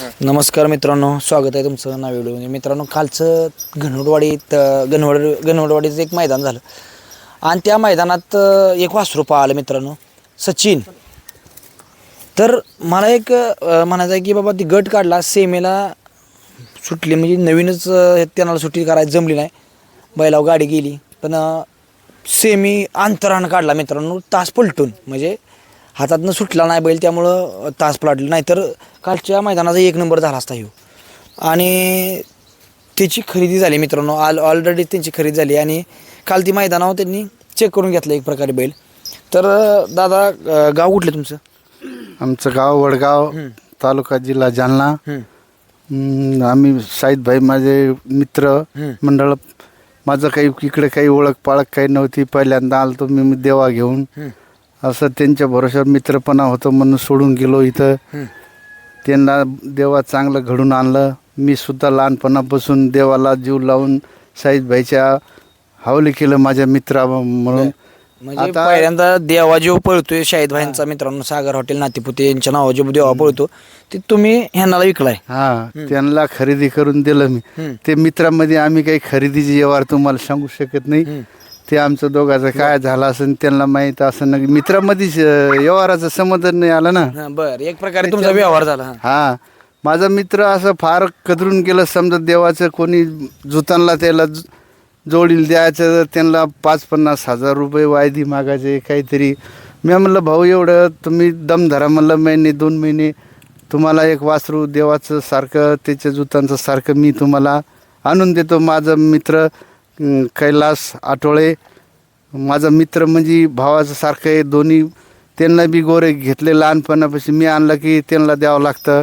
नमस्कार मित्रांनो स्वागत आहे तुमचं नाव व्हिडिओ मित्रांनो कालचं घनवडवाडीत घनवड घनवडवाडीचं एक मैदान झालं. आणि त्या मैदानात एक वासरू पाहिलं मित्रांनो सचिन. तर मला एक म्हणायचं आहे की बाबा ती गट काढला सेमेला सुटली म्हणजे नवीनच त्यांना सुट्टी करायची जमली नाही. बैलाव गाडी गेली. पण सेमी अंतरानं काढला मित्रांनो तास पलटून. म्हणजे हातातनं सुटला नाही बैल त्यामुळं तास पलटलं नाही तर कालच्या मैदानाचा एक नंबर झाला असता ह्यो. आणि त्याची खरेदी झाली मित्रांनो. ऑल ऑलरेडी त्यांची खरेदी झाली. आणि काल ती मैदानावर त्यांनी चेक करून घेतलं एक प्रकारे बैल. तर दादा गाव कुठलं तुमचं? आमचं गाव वडगाव तालुका जिल्हा जालना. आम्ही शाहिद भाई माझे मित्र. मंडळ माझं काही इकडे काही ओळख पाळख काही नव्हती. पहिल्यांदा आलतो मी देवा घेऊन. असं त्यांच्या भरोश्यावर मित्रपणा होतं म्हणून सोडून गेलो इथं. त्यांना देवा चांगलं घडून आणलं. मी सुद्धा लहानपणापासून देवाला जीव लावून शाहिद भाईच्या हावली केलं माझ्या मित्रा म्हणून. म्हणजे आता- पहिल्यांदा देवा जो पळतोय शाहिद भाईंचा मित्रांनो सागर हॉटेल नातेपुते यांच्या नावा देवा पळतो. ते तुम्ही ह्यांना विकलाय. हा त्यांना खरेदी करून दिलं मी. ते मित्रांमध्ये आम्ही काही खरेदीचे व्यवहार तुम्हाला सांगू शकत नाही. ते आमचं दोघाचं काय झालं असेल त्यांना माहीत असं ना मित्रामध्येच व्यवहाराचं समाधान नाही आलं ना. हा, बर. एक प्रकारे तुमचा व्यवहार झाला हा. हा. माझा मित्र असं फार कदरून गेलं समजा देवाचं कोणी जुतांना त्याला ज- जोडील द्यायचं तर त्यांना पाच पन्नास हजार रुपये वायदी मागायचे काहीतरी. मी म्हणलं भाऊ एवढं तुम्ही दम धरा म्हणलं महिने दोन महिने तुम्हाला एक वासरू देवाचं सारखं त्याच्या जुतांचं सारखं मी तुम्हाला आणून देतो. माझा मित्र कैलास आठवळे माझा मित्र म्हणजे भावाचं सारखं आहे दोन्ही त्यांना बी गोरे घेतले लहानपणापासून. मी आणलं की त्यांना द्यावं लागतं.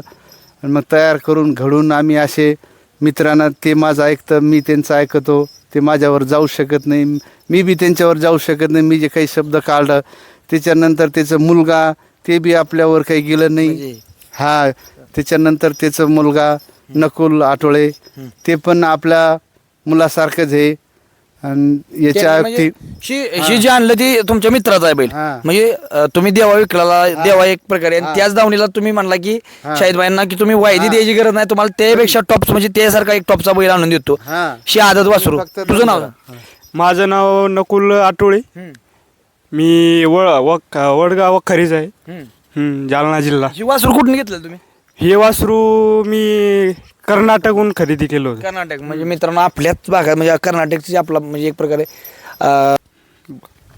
आणि मग तयार करून घडून आम्ही असे मित्रांना ते माझं ऐकतं मी त्यांचं ऐकतो. ते माझ्यावर जाऊ शकत नाही. मी बी त्यांच्यावर जाऊ शकत नाही. मी जे काही शब्द काढलं त्याच्यानंतर त्याचा मुलगा ते बी आपल्यावर काही गेलं नाही. म्हणजे? हा त्याच्यानंतर त्याचा मुलगा नकुल आठवळे ते पण आपल्या मुलासारखंच आहे. आणि याच्या म्हणजे ती- शी शी जे आणलं ती तुमच्या मित्राचा आहे बैल. हा. म्हणजे अं, तुम्ही देवा विकला देवा एक प्रकारे आणि त्याच दावणीला तुम्ही म्हणला की शाहिद भाईंना की तुम्ही वायदी द्यायची गरज नाही तुम्हाला त्यापेक्षा टॉप म्हणजे त्यासारखा एक टॉपचा बैल आणून देतो. हा. शी आदत वासरू. फक्त तुझं नाव. माझं नाव नकुल आटोळे मी वळ वक वडगाव वखारीच आहे. हम्म, जालना जिल्हा. ही वासरू कुठून घेतलं तुम्ही? हे वासरू मी कर्नाटकहून खरेदी केलं होतं. कर्नाटक म्हणजे मित्रांनो आपल्याच भागात म्हणजे कर्नाटकची आपला म्हणजे एक प्रकारे अं,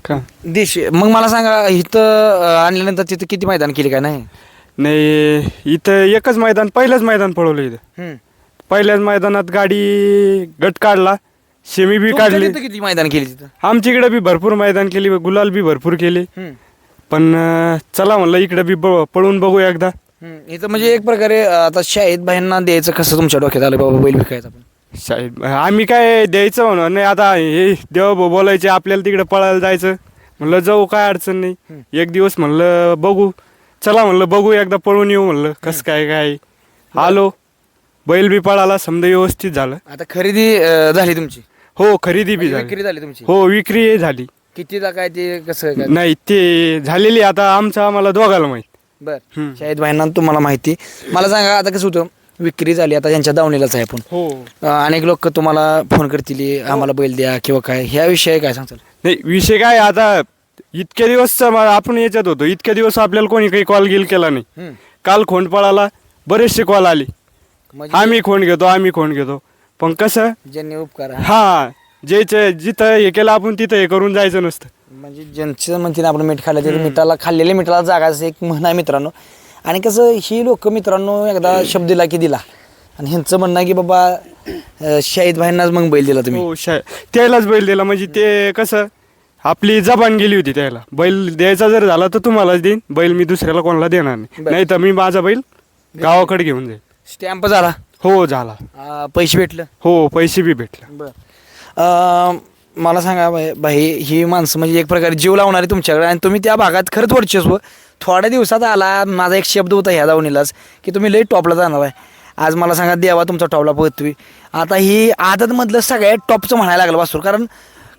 का? देश. मग मला सांगा इथं अं, आणल्यानंतर तिथं किती मैदान केली काय नाही? नाही इथं एकच मैदान पहिलंच मैदान पळवलं इथं. पहिल्याच मैदानात गाडी गट काढला शेमी बी तुमच्या काढली. तिथं किती मैदान केली तिथं? आमच्याकडे बी भरपूर मैदान केली गुलाल बी भरपूर केले. पण अं, चला म्हणलं इकडे बी ब- पळून बघू एकदा. इथं म्हणजे एक प्रकारे आता शाहिद भाईंना द्यायचं कसं तुमच्या डोक्यात आलं बाबा बैल विकायचा पण? शाळेत आम्ही काय द्यायचं म्हणून नाही आता हे देव बोलायचे आपल्याला तिकडे पळायला जायचं. म्हणलं जाऊ काय अडचण नाही. एक दिवस म्हणलं बघू. चला म्हणलं बघू एकदा पळून येऊ म्हणलं कसं काय काय. आलो. बैल बी पळाला समजा व्यवस्थित झालं. आता खरेदी अं, झाली तुमची? हो खरेदी बी म्हणजे झाली. झाली तुमची? हो विक्री झाली. कितीला काय ते कसं काय? नाही ते झालेली आता आमचं आम्हाला दोघाला माहीत. बर. शाहिद भाईंना तुम्हाला माहिती. मला सांगा आता कसं होतं? विक्री झाली आता यांच्या दावणीलाच आहे आपण. हो. अं, अनेक लोक तुम्हाला फोन करतील आम्हाला बैल द्या किंवा काय. ह्या विषयी काय सांगताल? नाही विषय काय आता इतक्या दिवस आपण याच्यात होतो. इतक्या दिवस आपल्याला कोणी काही कॉल गिल केला नाही. हम्म. काल खोंड पळाला बरेचसे कॉल आले. म्हणजे आम्ही खोंड घेतो आम्ही खोंड घेतो. पण कसं? ज्यांनी उपकार. हा जेचे जिथं हे केलं आपण तिथं हे करून जायचं नसतं. म्हणजे ज्यांचं म्हणते ना आपण मीठ खाल्लं ते मिठाला खाल्लेल्या मिठाला जागाच एक म्हण आहे मित्रांनो. आणि कसं ही लोक मित्रांनो एकदा शब्द दिला की दिला. आणि ह्यांचं म्हणणं आहे की बाबा शाहिद भाईंनाच मग बैल दिला तुम्ही. हो शा त्यालाच बैल दिला. म्हणजे ते कसं आपली जबान गेली होती त्याला. बैल द्यायचा जर झाला तर तुम्हालाच देईन. बैल मी दुसऱ्याला कोणाला देणार नाही. बरं. नाही तर मी माझा बैल गावाकडे घेऊन जाईल स्टॅम्प झाला? हो झाला. अं, पैसे भेटलं? हो पैसे बी भेटले. बर. मला सांगा भाई भाई ही माणसं म्हणजे एक प्रकारे जीव लावणारी तुमच्याकडे आणि तुम्ही त्या भागात खरंच वर्चस्व. थोड्या दिवसात आला माझा एक शब्द होता ह्या दावणीलाच की तुम्ही लई टॉपला जाणार आहे. आज मला सांगा देवा तुमचा टॉपला पोहतोय आता ही आदतमधलं सगळ्यात टॉपचं म्हणायला लागलं वासूर कारण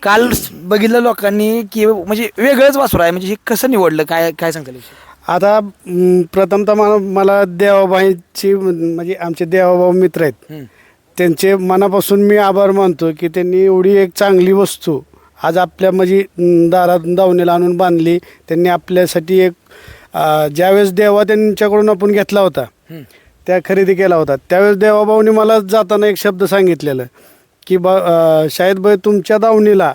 काल बघितलं लोकांनी की म्हणजे वेगळंच वासूर आहे म्हणजे हे कसं निवडलं काय काय सांगता येईल? आता प्रथमतः मला मला देवाबाईंची म्हणजे आमचे देवाभाऊ मित्र आहेत. त्यांचे मनापासून मी आभार मानतो की त्यांनी एवढी एक चांगली वस्तू आज आपल्या म्हणजे दारात दावणीला आणून बांधली. त्यांनी आपल्यासाठी एक ज्यावेळेस देवा त्यांच्याकडून आपण घेतला होता. त्या खरेदी केला होता. त्यावेळेस देवाभाऊनी मला जाताना एक शब्द सांगितलेलं की बा शाहिद भाई तुमच्या दावणीला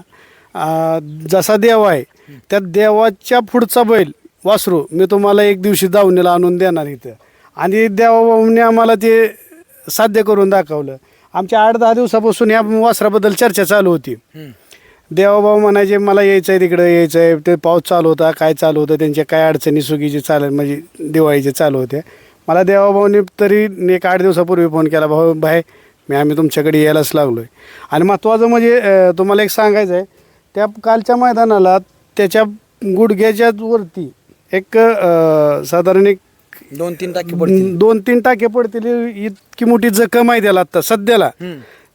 जसा देव आहे त्या देवाच्या पुढचा बैल वासरू मी तुम्हाला एक दिवशी दावणीला आणून देणार इथं. आणि देवाभाऊने आम्हाला ते साध्य करून दाखवलं. आमच्या आठ दहा दिवसापासून या वासराबद्दल चर्चा चालू होती. देवाभाऊ म्हणायचे मला यायचं आहे तिकडं यायचं आहे ते पाऊस चालू होता काय चालू होतं त्यांच्या काय अडचणी सुगीचे चाल म्हणजे दिवाळीचे चालू होते. मला देवाभाऊने तरी एक आठ दिवसापूर्वी फोन केला भाऊ भाई मी आम्ही तुमच्याकडे यायलाच लागलो आहे आणि महत्त्वाचं म्हणजे तुम्हाला एक सांगायचं आहे त्या कालच्या मैदानाला त्याच्या गुडघ्याच्या वरती एक साधारण एक दोन तीन टाके पडतील. दोन तीन टाके पडतील. इतकी मोठी जखम आहे त्याला आता सध्याला.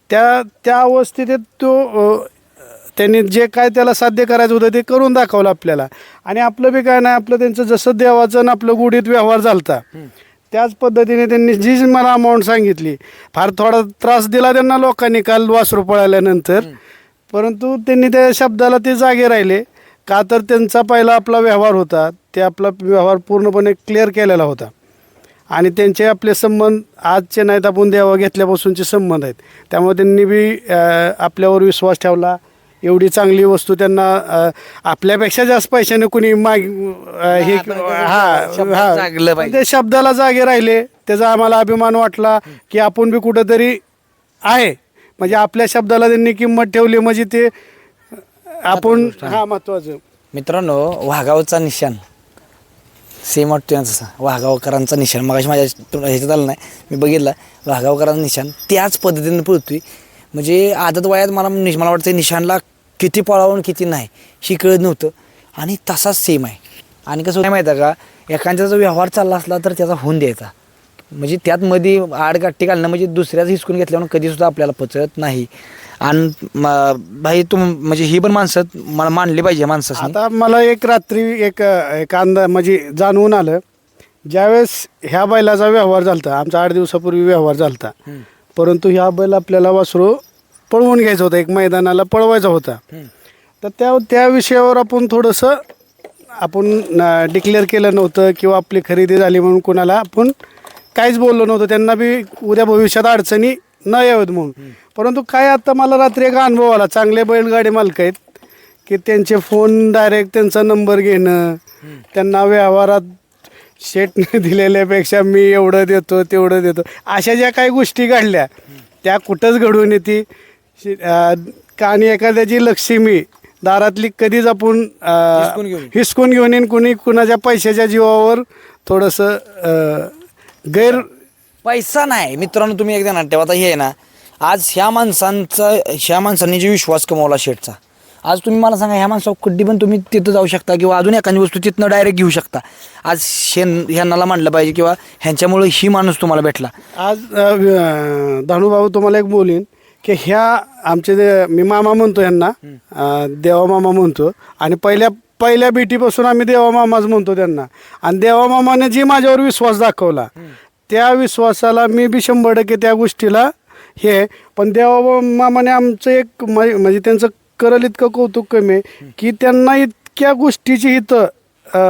त्या त्या अवस्थेत तो त्यांनी जे काय त्याला साध्य करायचं होतं ते करून दाखवलं आपल्याला. आणि आपलं बी काय नाही आपलं त्यांचं जसं देवाचं आणि आपलं गुढीत व्यवहार झालता. त्याच पद्धतीने त्यांनी जी जी मला अमाऊंट सांगितली फार थोडा त्रास दिला त्यांना लोकांनी काल वासरू पळाल्यानंतर. परंतु त्यांनी त्या शब्दाला ते जागे राहिले. का तर त्यांचा पहिला आपला व्यवहार होता ते आपला व्यवहार पूर्णपणे क्लिअर केलेला होता. आणि त्यांचे आपले संबंध आजचे नाहीत आपण देवा घेतल्यापासूनचे संबंध आहेत. त्यामुळे त्यांनी बी आपल्यावर विश्वास ठेवला. एवढी चांगली वस्तू त्यांना आपल्यापेक्षा जास्त पैशाने कुणी माग हे हा. ते शब्दाला जागे राहिले. त्याचा आम्हाला अभिमान वाटला की आपण बी कुठंतरी आहे. म्हणजे आपल्या शब्दाला त्यांनी किंमत ठेवली. म्हणजे ते आपण हा महत्वाचं मित्रांनो वाघावचा निशाण. सेम वाटतो यांचा तसा. वाघावकरांचा निशाण. मगाशी माझ्या ह्याच्यात आलं नाही. मी बघितला. वाघावकरांचा निशाण. त्याच पद्धतीनं पळतोय. म्हणजे आदत वयात मला निश- मला वाटतं निशाणला किती पळावं किती नाही ही कळत नव्हतं. आणि तसाच सेम आहे. आणि कसं काय माहिती आहे का? एखाद्याचा जर व्यवहार चालला असला तर त्याचा होऊन द्यायचा. म्हणजे त्यात मध्ये आडगाठी घालणं म्हणजे दुसऱ्याच हिसकून घेतल्यावर कधीसुद्धा आपल्याला पचत नाही. आणि भाई तुम म्हणजे ही पण माणसं मला मानली पाहिजे माणसाची आता मला एक रात्री एक एक अंदा म्हणजे जाणवून आलं ज्यावेळेस ह्या बैलाचा व्यवहार झालता आमचा आठ दिवसापूर्वी व्यवहार झालता परंतु ह्या बैल आपल्याला वासरू पळवून घ्यायचा होता एक मैदानाला पळवायचा होता. तर त्या त्या विषयावर आपण थोडंसं आपण डिक्लेअर केलं नव्हतं किंवा आपली खरेदी झाली म्हणून कोणाला आपण काहीच बोललो नव्हतं त्यांना बी उद्या भविष्यात अडचणी न यावेत म्हणून. परंतु काय आता मला रात्री एक अनुभव आला. चांगले बैलगाडी मालक आहेत की त्यांचे फोन डायरेक्ट त्यांचा नंबर घेणं त्यांना व्यवहारात शेटने दिलेल्यापेक्षा मी एवढं देतो तेवढं देतो. अशा ज्या काही गोष्टी घडल्या त्या कुठंच घडून येते. आणि एखाद्याची लक्ष्मी दारातली कधीच आपण हिसकून घेऊन येऊ. हिसकून घेऊन येईन कुणी कुणाच्या पैशाच्या जीवावर थोडंसं गैर पैसा नाही. मित्रांनो तुम्ही एकदा ना ठेवा. आता हे ना आज ह्या माणसांचा ह्या माणसांनी जो विश्वास कमवला शेटचा आज तुम्ही मला सांगा ह्या माणसावर कधी पण तुम्ही तिथं जाऊ शकता किंवा अजून एखादी वस्तू तिथनं डायरेक्ट घेऊ शकता. आज शेन ह्यांनाला मानलं पाहिजे किंवा ह्यांच्यामुळे ही माणूस तुम्हाला भेटला. आज धानूभाऊ तुम्हाला एक बोलीन की ह्या आमचे जे मी मामा म्हणतो यांना देवा मामा म्हणतो आणि पहिल्या पहिल्या भेटीपासून आम्ही देवा मामाच म्हणतो त्यांना. आणि देवा मामाने जी माझ्यावर विश्वास दाखवला त्या विश्वासाला मी बी शंभर टक्के त्या गोष्टीला हे आहे. पण देवा मामाने आमचं एक म्हणजे म्हणजे त्यांचं करल इतकं कौतुक कमी आहे की त्यांना इतक्या गोष्टीची इथं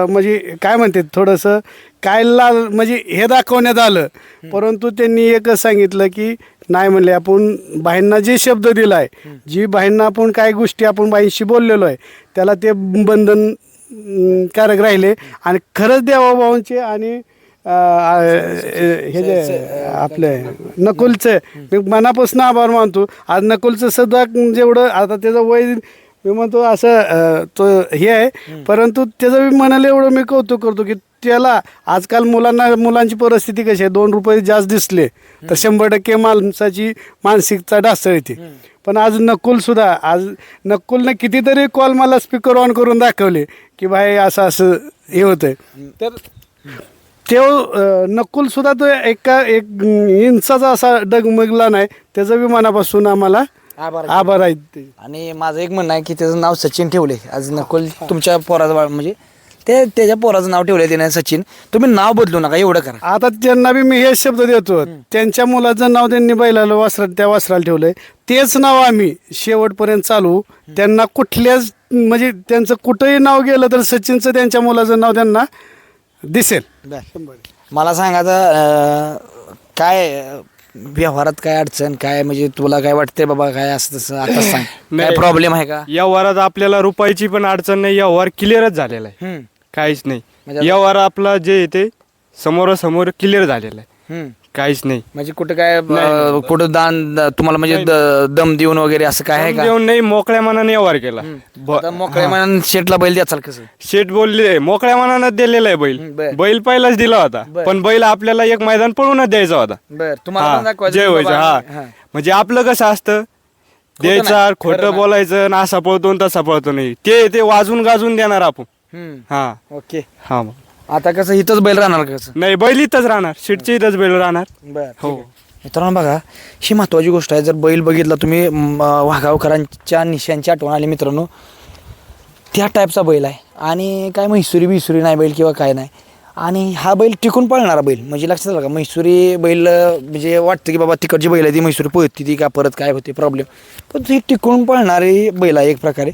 म्हणजे काय म्हणते थोडंसं काय लाल म्हणजे हे दाखवण्यात आलं परंतु त्यांनी एकच सांगितलं की नाही म्हणले आपण बाईंना जे शब्द दिलाय जी बाईंना आपण काय गोष्टी आपण बाईंशी बोललेलो आहे त्याला ते बंधन कारक राहिले आणि खरंच देवाभावांचे आणि हे जे आपले नकुलचं मी मनापासून आभार मानतो. आज नकुलचं सुद्धा जेवढं आता त्याचं वय मी म्हणतो असं तो हे आहे. परंतु त्याचं मी म्हणाले एवढं मी कौतुक करतो की त्याला आजकाल मुलांना मुलांची परिस्थिती कशी आहे? दोन रुपये जास्त दिसले तर शंभर टक्के माणसाची मानसिकता ढासळते. पण आज नकुल सुद्धा आज नकुलनं कितीतरी कॉल मला स्पीकर ऑन करून दाखवले की भाई असं असं हे होतंय. तर तो नकुल सुद्धा तो एका एक इंचाचा असा डगमगला नाही. त्याचं बी मनापासून आम्हाला आभार आभार आहेत आणि माझं एक म्हणणं आहे की त्याचं नाव सचिन ठेवले. आज नकोल तुमच्या पोराचं बाळ म्हणजे ते त्याच्या पोराचं नाव ठेवलं त्याने सचिन. तुम्ही नाव बदलू नका एवढं करा. आता त्यांना बी मी हेच शब्द देतो. त्यांच्या मुलाचं नाव त्यांनी बैलाला वासरा त्या वासराला ठेवलंय. तेच नाव आम्ही शेवटपर्यंत चालू. त्यांना कुठल्याच म्हणजे त्यांचं कुठंही नाव गेलं तर सचिनचं त्यांच्या मुलाचं नाव त्यांना दिसेल. मला सांगा आता अं, काय अं, व्यवहारात काय अडचण काय म्हणजे तुला काय वाटतंय बाबा काय असं तसं आता सांग. काय नाही. प्रॉब्लेम आहे का? या वरात आपल्याला रुपयाची पण अडचण नाही या वर क्लिअरच झालेला आहे. हम्म, काहीच नाही. म्हणजे या वर आपला जे आहे ते समोरासमोर क्लिअर झालेलं आहे. हम्म. काहीच नाही. म्हणजे कुठं काय अं, कुठं दान द- तुम्हाला म्हणजे द- दम देऊन वगैरे असं काय आहे का? देऊन नाही मोकळ्या मनाने व्यवहार केला. ब- आता मोकळ्या मनानं शेटला बैल द्याचाल कसं? शेठ बोलले मोकळ्या मनानं दिलेला आहे बैल. बर. बैल पहिलाच दिला होता. बर. पण बैल आपल्याला एक मैदान पळूनच द्यायचा होता. बर तुम्हाला पण हा, दाखवायचं जय की व्हायचं बाबा, हा. हा. म्हणजे आपलं कसं असतं? द्यायचा नाही, खरं खोटं नाही. बोलायचं ना असा पळतो न तसा पळतो नाही. ते ते वाजून गाजून देणार आपण. हम्म, हा. ओके. हा मग. आता कसं इथंच बैल राहणार का कसं? नाही बैल इथंच राहणार. शेटची इथंच बैल राहणार. बर हो. मित्रांनो बघा ही महत्वाची गोष्ट आहे. जर बैल बघितला तुम्ही म, वाघावकरांच्या निशांची आठवण आली मित्रांनो त्या टाईपचा बैल आहे. आणि काय म्हैसुरी बिसुरी नाही बैल किंवा काय नाही. आणि हा बैल टिकून पळणारा बैल म्हणजे लक्षात आलं का म्हैसुरी बैल अं, म्हणजे वाटतं की बाबा तिकडची बैल आहे ती म्हैसुरी पळती ती का परत काय होते प्रॉब्लेम पण ती टिकून पळणारी बैल आहे एक प्रकारे.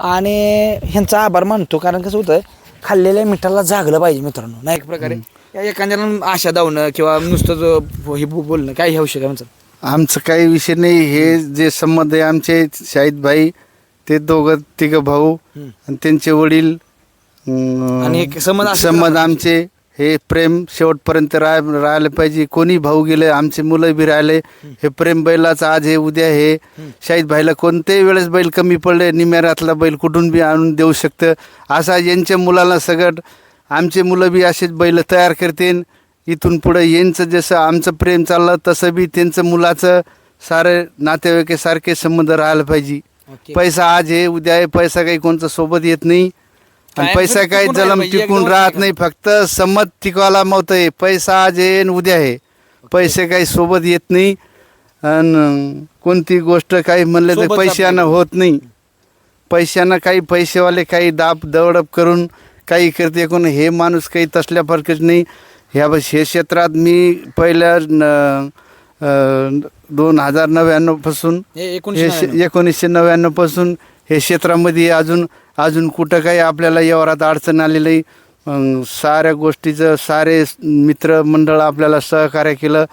आणि ह्यांचा आभार मानतो कारण कसं होतं खाल्लेल्या मिठाला जागलं पाहिजे मित्रांनो. नाही एक प्रकारे? या एखाद्याला आशा दावणं किंवा नुसतं हे बोलणं काय हे आहे म्हणतात? आमचं काही विषय नाही. हे जे संबंध आहे आमचे शाहिद भाई ते दोघं तिघं भाऊ आणि त्यांचे वडील आणि एक संबंध संबंध. आमचे. हे प्रेम शेवटपर्यंत राह राहायला पाहिजे. कोणी भाऊ गेले आमचे मुलं बी राहिले. हे प्रेम बैलाचं आज हे उद्या हे. शाहिद भाईला कोणत्याही वेळेस बैल कमी पडले निम्यारातला बैल कुठून बी आणून देऊ शकतं. असा यांच्या मुलाला सगळं आमचे मुलं बी असेच बैल तयार करतील. इथून पुढं यांचं जसं आमचं प्रेम चाललं तसं बी त्यांचं मुलाचं सारे नातेवाईकासारखे संबंध राहायला पाहिजे. पैसा आज आहे उद्या आहे पैसा काही कोणचा सोबत येत नाही. आणि पैसा राहायला जलम टिकून राहत. नाही फक्त संमत टिकवायला आहे पैसा आज आहे आणि उद्या आहे. पैसे काही सोबत येत नाही. आणि कोणती गोष्ट काही म्हणलं तर सोबत पैशानं. होत नाही. पैशानं काही पैसेवाले काही दाब दवडप करून काही करते. कोण हे माणूस काही तसल्या फरकच नाही. ह्या बस हे क्षेत्रात मी पहिल्या न- अं, दोन हजार नव्याण्णवपासून हे हे एकोणीसशे शे- एकोणीसशे नव्याण्णवपासून हे क्षेत्रामध्ये अजून अजून कुठं काही आपल्याला व्यवहारात अडचण आलेली साऱ्या गोष्टीचं सारे मित्रमंडळ आपल्याला सहकार्य केलं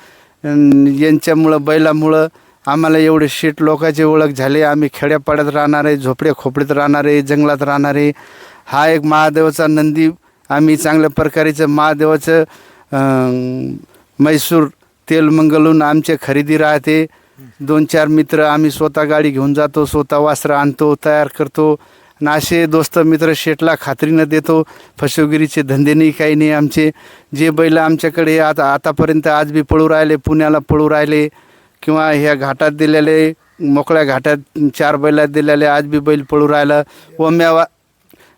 यांच्यामुळं बैलामुळं आम्हाला एवढे शेट लोकांची ओळख झाली. आम्ही खेड्यापाड्यात राहणारे झोपड्या खोपडीत राहणारे जंगलात राहणारे हा एक महादेवाचा नंदी. आम्ही चांगल्या प्रकारेचं महादेवाचं मैसूर म्हैसूर तेल मंगलून खरेदी राहते. दोन चार मित्र आम्ही स्वतः गाडी घेऊन जातो स्वतः वासरं आणतो तयार करतो. आणि असे दोस्त मित्र शेटला खात्रीनं देतो. फसवेगिरीचे धंदे नाही काही नाही. आमचे जे बैल आमच्याकडे आता आतापर्यंत आज बी पळू राहिले पुण्याला पळू राहिले किंवा ह्या घाटात दिलेले मोकळ्या घाटात चार बैलात दिलेले आज बी बैल पळू राहिलं. ओम्या वा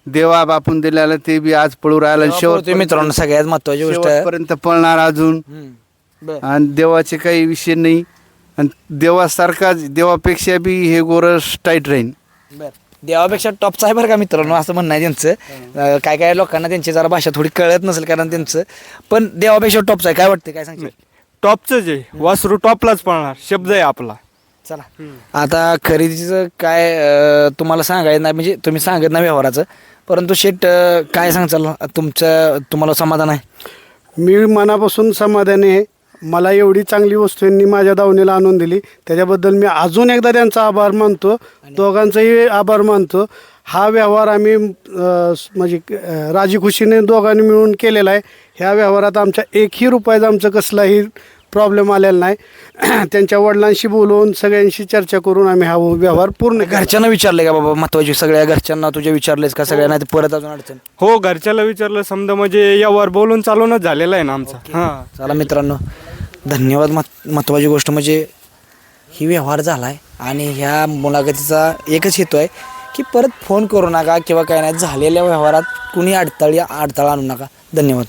देवा बापून दिलेलं ते बी आज पळू राहिलं. शेवट मित्रांनो सगळ्यात महत्वाची गोष्ट शेवटपर्यंत पळणार अजून. आणि देवाचे काही विषय नाही. आणि देवासारखा देवापेक्षा बी हे गोरस टाईट राहीन. बर. देवापेक्षा टॉपचा आहे बरं का मित्रांनो असं म्हणणं आहे त्यांचं. अं, काय काय लोकांना त्यांची जरा भाषा थोडी कळत नसेल कारण त्यांचं. पण देवापेक्षा टॉपचा आहे काय वाटतं काय सांगशील? टॉपचंच आहे वासरू टॉपलाच पळणार शब्द आहे आपला. चला. आता खरेदीचं काय अं, तुम्हाला सांगायचं नाही म्हणजे तुम्ही सांगत नाही व्यवहाराचं. परंतु शेट अं, काय सांगचाल? तुमचं तुम्हाला समाधान आहे? मी मनापासून समाधानी आहे. मला एवढी चांगली वस्तू यांनी माझ्या दावणीला आणून दिली. त्याच्याबद्दल मी अजून एकदा त्यांचा आभार मानतो. दोघांचाही आभार मानतो. हा व्यवहार आम्ही म्हणजे अं, राजी खुशीने दोघांनी मिळून केलेला आहे. ह्या व्यवहारात आमच्या एकही रुपयाचा आमचं कसलाही प्रॉब्लेम आलेला नाही. त्यांच्या वडिलांशी बोलून सगळ्यांशी चर्चा करून आम्ही हा व्यवहार पूर्ण. घरच्यांना विचारले का बाबा महत्वाची सगळ्या घरच्यांना तुझ्या विचारलेस का सगळ्या नाही परत अजून अडचण? हो घरच्याला विचारलं समजा म्हणजे यावर बोलून चालूनच झालेला आहे ना आमचा. हा. चला मित्रांनो धन्यवाद मत महत्त्वाची गोष्ट म्हणजे ही व्यवहार झाला आहे आणि ह्या मुलाखतीचा एकच हेतू आहे की परत फोन करू नका किंवा काय नाही झालेल्या व्यवहारात कुणी अडथळी अडथळा आणू नका. धन्यवाद.